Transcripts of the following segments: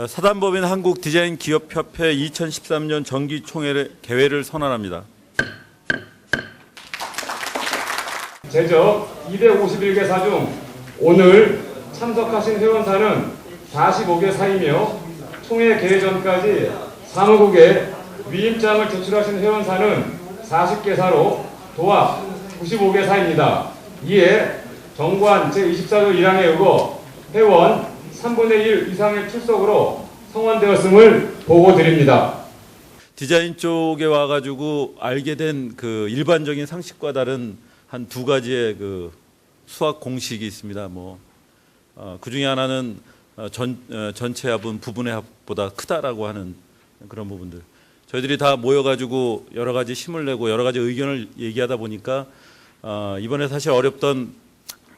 어, 사단법인 한국 디자인 기업 협회 2013년 정기 총회 개회를 선언합니다. 제적 251개사 중 오늘 참석하신 회원사는 45개 사이며 총회 개회 전까지 사무국에 위임장을 제출하신 회원사는 40개사로 도합 95개사입니다. 이에 정관 제24조 1항에 의거 회원 3분의 1 이상의 출석으로 성원되었음을 보고 드립니다. 디자인 쪽에 와가지고 알게 된 그 일반적인 상식과 다른 한 두 가지의 그 수학 공식이 있습니다. 뭐, 어, 그 중에 하나는 어, 전, 어, 전체 합은 부분의 합보다 크다라고 하는 그런 부분들. 저희들이 다 모여가지고 여러 가지 힘을 내고 여러 가지 의견을 얘기하다 보니까 어, 이번에 사실 어렵던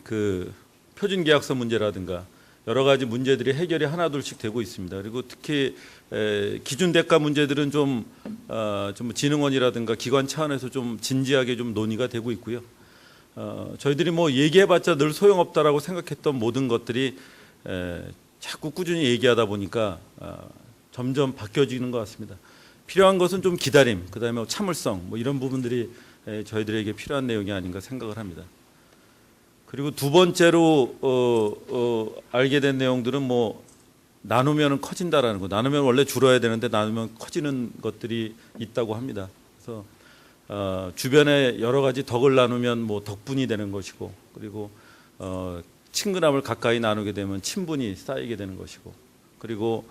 그 표준 계약서 문제라든가 여러 가지 문제들이 해결이 하나둘씩 되고 있습니다. 그리고 특히 에, 기준 대가 문제들은 좀, 어, 좀 진흥원이라든가 기관 차원에서 좀 진지하게 좀 논의가 되고 있고요. 어, 저희들이 뭐 얘기해봤자 늘 소용없다라고 생각했던 모든 것들이 에, 자꾸 꾸준히 얘기하다 보니까 어, 점점 바뀌어지는 것 같습니다. 필요한 것은 좀 기다림, 그 다음에 참을성, 뭐 이런 부분들이 에, 저희들에게 필요한 내용이 아닌가 생각을 합니다. 그리고 두 번째로 어, 어, 알게 된 내용들은 뭐 나누면 커진다라는 거. 나누면 원래 줄어야 되는데 나누면 커지는 것들이 있다고 합니다. 그래서 어, 주변에 여러 가지 덕을 나누면 뭐 덕분이 되는 것이고 그리고 어, 친근함을 가까이 나누게 되면 친분이 쌓이게 되는 것이고 그리고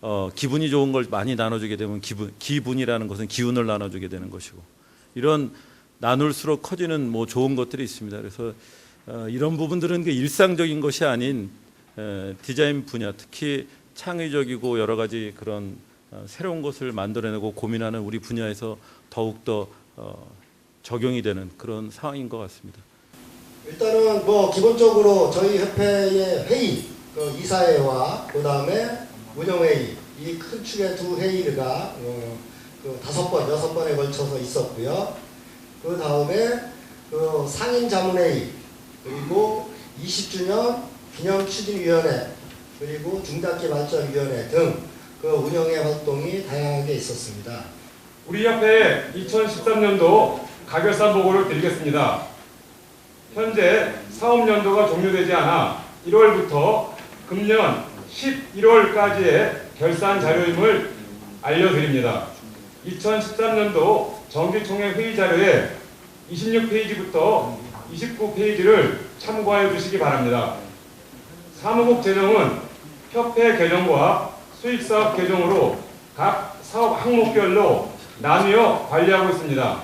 어, 기분이 좋은 걸 많이 나눠주게 되면 기분 기분이라는 것은 기운을 나눠주게 되는 것이고 이런 나눌수록 커지는 뭐 좋은 것들이 있습니다. 그래서 어, 이런 부분들은 그 일상적인 것이 아닌 에, 디자인 분야, 특히 창의적이고 여러 가지 그런 어, 새로운 것을 만들어내고 고민하는 우리 분야에서 더욱 더 어, 적용이 되는 그런 상황인 것 같습니다. 일단은 뭐 기본적으로 저희 협회의 회의, 그 이사회와 그 다음에 운영회의 이 큰 축의 두 회의가 어, 그 다섯 번, 여섯 번에 걸쳐서 있었고요. 그 다음에 그 상임 자문회의 그리고 20주년 기념 추진위원회 그리고 중단기 발전위원회 등 그 운영회 활동이 다양하게 있었습니다. 우리 협회의 2013년도 가결산 보고를 드리겠습니다. 현재 사업연도가 종료되지 않아 1월부터 금년 11월까지의 결산 자료임을 알려드립니다. 2013년도 정기총회 회의 자료에 26페이지부터 29페이지를 참고하여 주시기 바랍니다. 사무국 재정은 협회 계정과 수익사업 계정으로 각 사업 항목별로 나누어 관리하고 있습니다.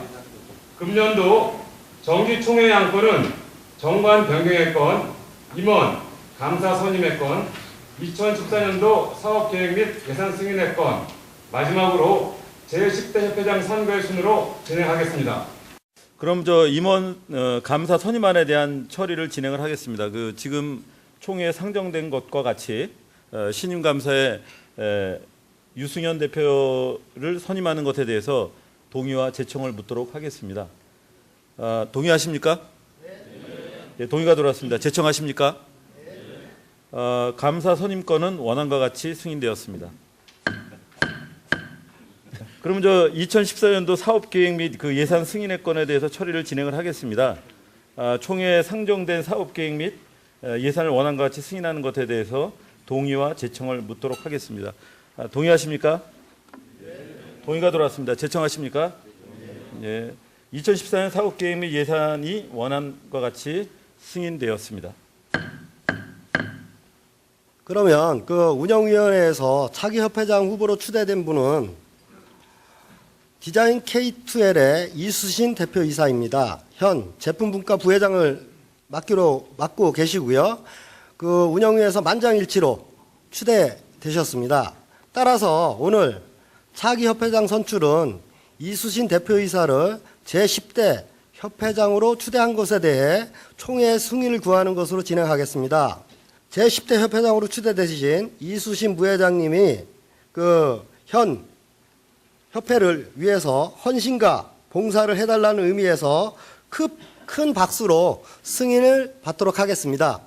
금년도 정기총회 양건은 정관 변경의 건, 임원, 감사 선임의 건, 2014년도 사업계획 및 예산 승인의 건, 마지막으로 제10대 협회장 선거의 순으로 진행하겠습니다. 그럼 저 임원 어, 감사 선임안에 대한 처리를 진행을 하겠습니다. 그 지금 총회에 상정된 것과 같이 어, 신임 감사에 에, 유승현 대표를 선임하는 것에 대해서 동의와 제청을 묻도록 하겠습니다. 아, 동의하십니까? 네. 동의가 들어왔습니다. 제청하십니까? 어, 감사 선임권은 원안과 같이 승인되었습니다. 그러면 저 2014년도 사업 계획 및 그 예산 승인의 건에 대해서 처리를 진행을 하겠습니다. 아, 총회에 상정된 사업 계획 및 에, 예산을 원안과 같이 승인하는 것에 대해서 동의와 제청을 묻도록 하겠습니다. 아, 동의하십니까? 동의가 들어왔습니다. 제청하십니까? 예. 2014년 사업 계획 및 예산이 원안과 같이 승인되었습니다. 그러면 그 운영위원회에서 차기 협회장 후보로 추대된 분은 디자인 K2L의 이수신 대표이사입니다. 현 제품분과 부회장을 맡기로 맡고 계시고요. 그 운영위에서 만장일치로 추대되셨습니다. 따라서 오늘 차기 협회장 선출은 이수신 대표이사를 제10대 협회장으로 추대한 것에 대해 총회 승인을 구하는 것으로 진행하겠습니다. 제10대 협회장으로 추대되신 이수신 부회장님이 그현 협회를 위해서 헌신과 봉사를 해달라는 의미에서 큰 박수로 승인을 받도록 하겠습니다.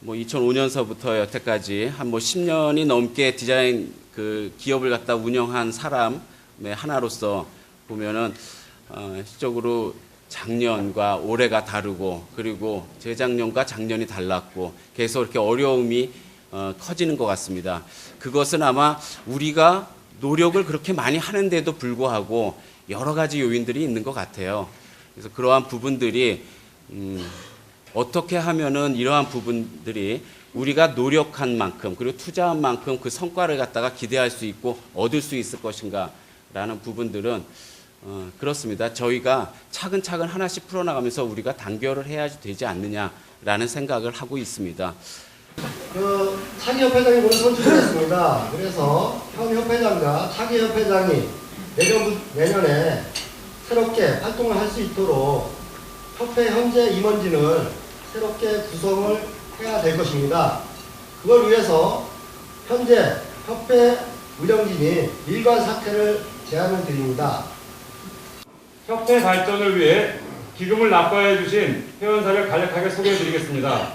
뭐 2005년서부터 여태까지 한 뭐 10년이 넘게 디자인 그 기업을 갖다 운영한 사람의 하나로서 보면은 어, 실적으로 작년과 올해가 다르고 그리고 재작년과 작년이 달랐고 계속 이렇게 어려움이 어, 커지는 것 같습니다. 그것은 아마 우리가 노력을 그렇게 많이 하는데도 불구하고 여러 가지 요인들이 있는 것 같아요. 그래서 그러한 부분들이 음, 어떻게 하면은 이러한 부분들이 우리가 노력한 만큼 그리고 투자한 만큼 그 성과를 갖다가 기대할 수 있고 얻을 수 있을 것인가라는 부분들은 어, 그렇습니다. 저희가 차근차근 하나씩 풀어나가면서 우리가 단결을 해야지 되지 않느냐라는 생각을 하고 있습니다. 그 차기 협회장이 오늘 선출됐습니다. 그래서 현 협회장과 차기 협회장이 내년 내년에 새롭게 활동을 할 수 있도록 협회 현재 임원진을 새롭게 구성을 해야 될 것입니다. 그걸 위해서 현재 협회 운영진이 일관 사퇴를 제안을 드립니다. 협회 발전을 위해 기금을 납부해 주신 회원사를 간략하게 소개해 드리겠습니다.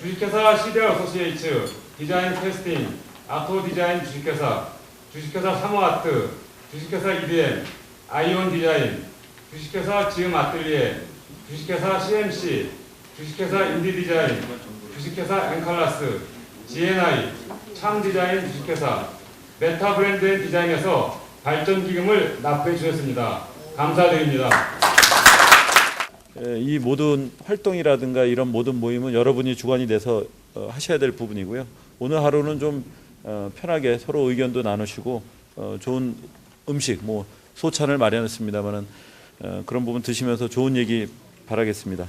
주식회사 CDR 어소시에이츠, 디자인 캐스팅, 아토 디자인 주식회사, 주식회사 사모아트, 주식회사 EDM, 아이온 디자인, 주식회사 지음 아틀리에, 주식회사 CMC, 주식회사 인디 디자인, 주식회사 엔칼라스, GNI, 참 디자인 주식회사, 메타 브랜드 앤 디자인에서 발전 기금을 납부해 주셨습니다. 감사드립니다. 예, 이 모든 활동이라든가 이런 모든 모임은 여러분이 주관이 돼서 어, 하셔야 될 부분이고요. 오늘 하루는 좀 어, 편하게 서로 의견도 나누시고 어, 좋은 음식, 뭐 소찬을 마련했습니다만은 어, 그런 부분 드시면서 좋은 얘기 바라겠습니다.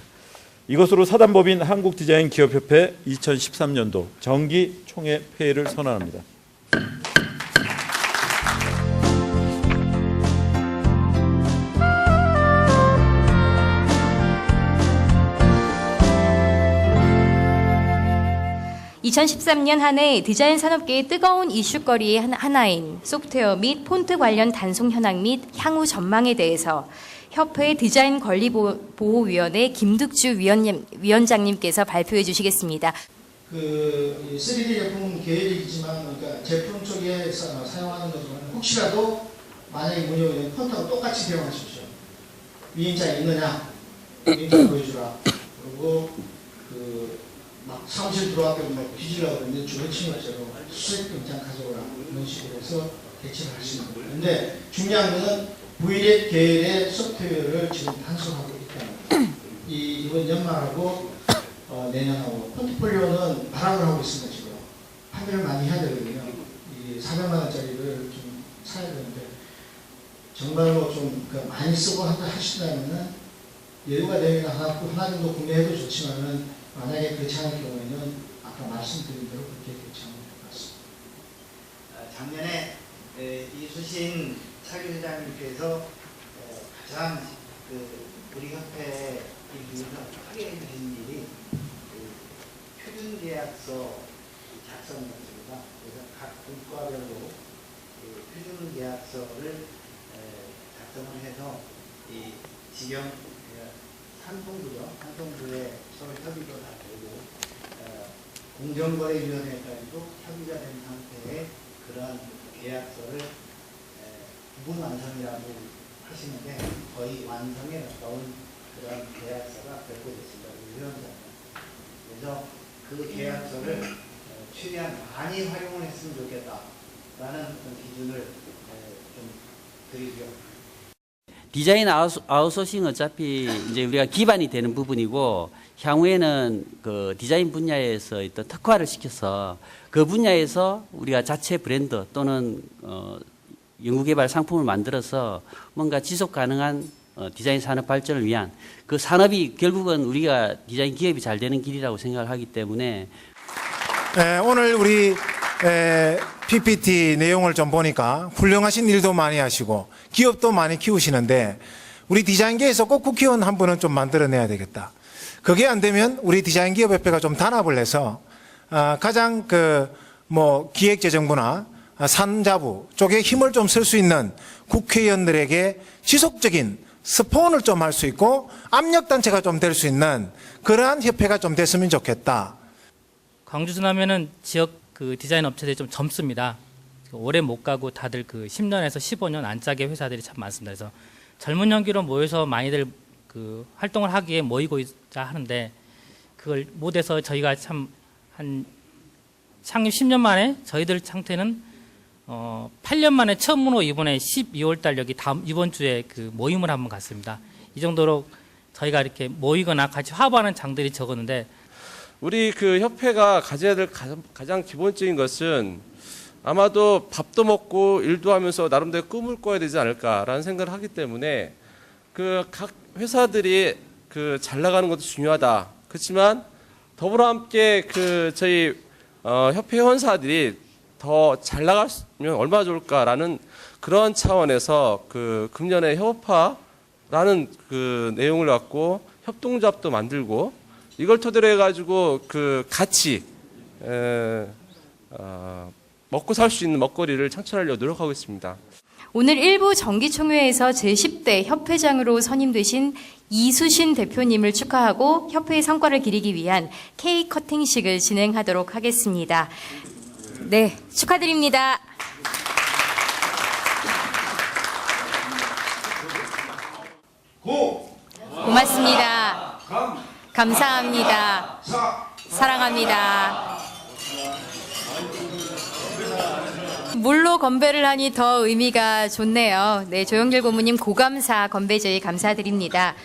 이것으로 사단법인 한국디자인 기업협회 2013년도 정기 총회 폐회를 선언합니다. (2013년) 한 해 디자인 산업계의 뜨거운 이슈거리의 한- 하나인 소프트웨어 및 폰트 관련 단속 현황 및 향후 전망에 대해서 협회 디자인 권리 보- 보호위원회 김득주 위원님, 위원장님께서 발표해 주시겠습니다. 그 3D 제품 계열이지만 그러니까 제품 쪽에 사- 사용하는 거지만 혹시라도 만약에 오면 폰트하고 똑같이 대응하십시오. 위임자 있느냐? 위임자 보여주라. 그리고 그 막 사무실 들어왔다고 막 뒤질라고 그러는데 주변친 것처럼 수색 영장 가져오라 이런 식으로 해서 수 있는 거예요. 근데 중요한 거는 V랩 계열의 소프트웨어를 지금 단속하고 있다는. 이 이번 연말하고 어, 내년하고 포트폴리오는 발악을 하고 있습니다 지금 판매를 많이 해야 되거든요 이 400만 원짜리를 좀 사야 되는데 정말로 좀그 많이 쓰고 하신다면은 여유가 되면 하나, 하나 정도 구매해도 좋지만은 만약에 그렇지 않을 경우에는 아까 말씀드린 대로 그렇게 대처하면 될것 같습니다. 아, 작년에 에, 이수신 차기 회장님께서 어, 가장 그 우리 협회에 위해서 하게 해주신 일이 그 표준 계약서 작성이었습니다. 그래서 각 분과별로 그 표준 계약서를 에, 작성을 해서 이 지경 그 산통부죠. 산통부에 서로 협의도 다 되고 어, 공정거래위원회까지도 협의가 된 상태에 그러한 계약서를 에, 부분 완성이라고 하시는데 거의 완성에 가까운 그러한 계약서가 발표됐습니다. 위원장님. 그래서 그 계약서를 어, 최대한 많이 활용을 했으면 좋겠다라는 그 기준을 에, 좀 드리고요. 디자인 아웃- 아웃소싱 어차피 이제 우리가 기반이 되는 부분이고 향후에는 그 디자인 분야에서 어떤 특화를 시켜서 그 분야에서 우리가 자체 브랜드 또는 어 연구개발 상품을 만들어서 뭔가 지속 가능한 어 디자인 산업 발전을 위한 그 산업이 결국은 우리가 디자인 기업이 잘 되는 길이라고 생각을 하기 때문에 에, 오늘 우리 에, PPT 내용을 좀 보니까 훌륭하신 일도 많이 하시고 기업도 많이 키우시는데 우리 디자인계에서 꼭 국회의원 한 분은 좀 만들어내야 되겠다. 그게 안 되면 우리 디자인기업협회가 좀 단합을 해서 아, 가장 그 뭐 기획재정부나 아, 산자부 쪽에 힘을 좀 쓸 수 있는 국회의원들에게 지속적인 스폰을 좀 할 수 있고 압력단체가 좀 될 수 있는 그러한 협회가 좀 됐으면 좋겠다. 광주순 하면은 지역 그 디자인 업체들이 좀 젊습니다. 오래 못 가고 다들 그 10년에서 15년 안짝의 회사들이 참 많습니다. 그래서 젊은 연기로 모여서 많이들 그 활동을 하기에 모이고 있자 하는데 그걸 못해서 저희가 참 한 창립 10년 만에 저희들 상태는 어 8년 만에 처음으로 이번에 12월 달 여기 다음 이번 주에 그 모임을 한번 갔습니다. 이 정도로 저희가 이렇게 모이거나 같이 화합하는 장들이 적었는데 우리 그 협회가 가져야 될 가장, 가장 기본적인 것은 아마도 밥도 먹고 일도 하면서 나름대로 꿈을 꿔야 되지 않을까라는 생각을 하기 때문에 그 각 회사들이 그 잘 나가는 것도 중요하다. 그렇지만 더불어 함께 그 저희 어, 협회 회원사들이 더 잘 나갔으면 얼마나 좋을까라는 그런 차원에서 그 금년에 협업화라는 그 내용을 갖고 협동조합도 만들고 이걸 토대로 해가지고 그 같이 에, 어, 먹고 살 수 있는 먹거리를 창출하려고 노력하고 있습니다. 오늘 일부 정기총회에서 제10대 협회장으로 선임되신 이수신 대표님을 축하하고 협회의 성과를 기리기 위한 케이크 커팅식을 진행하도록 하겠습니다. 네, 축하드립니다. 고맙습니다. 감 사합니다. 사랑합니다. 물로 건배를 하니 더 의미가 좋네요. 네, 조영길 고모님 고감사 건배 저희 감사드립니다.